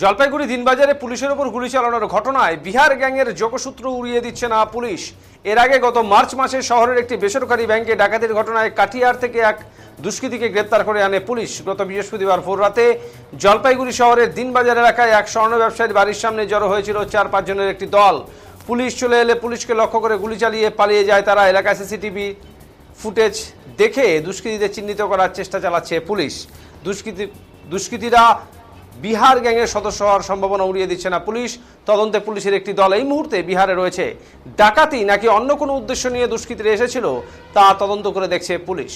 জলপাইগুড়ি দিনবাজারে পুলিশের ওপর গুলি চালানোর ঘটনায় বিহার গ্যাংয়ের যোগসূত্র উড়িয়ে দিচ্ছে না পুলিশ। এর আগে গত মার্চ মাসে শহরের একটি বেসরকারি ব্যাংকে ডাকাতির ঘটনায় কাটিয়ার থেকে এক দুষ্কৃতীকে গ্রেপ্তার করে আনে পুলিশ। গত বৃহস্পতিবার ভোর রাতে জলপাইগুড়ি শহরের দিনবাজার এলাকায় এক স্বর্ণ ব্যবসায়ীর বাড়ির সামনে জড়ো হয়েছিল চার পাঁচজনের একটি দল। পুলিশ চলে এলে পুলিশকে লক্ষ্য করে গুলি চালিয়ে পালিয়ে যায় তারা। এলাকায় সিসিটিভি ফুটেজ দেখে দুষ্কৃতীদের চিহ্নিত করার চেষ্টা চালাচ্ছে পুলিশ। দুষ্কৃতী দুষ্কৃতীরা বিহার গ্যাংয়ের সদস্য হওয়ার সম্ভাবনা উড়িয়ে দিচ্ছে না পুলিশ। তদন্তে পুলিশের একটি দল এই মুহূর্তে বিহারে রয়েছে। ডাকাতি নাকি অন্য কোনো উদ্দেশ্য নিয়ে দুষ্কৃতীরা এসেছিল, তা তদন্ত করে দেখছে পুলিশ।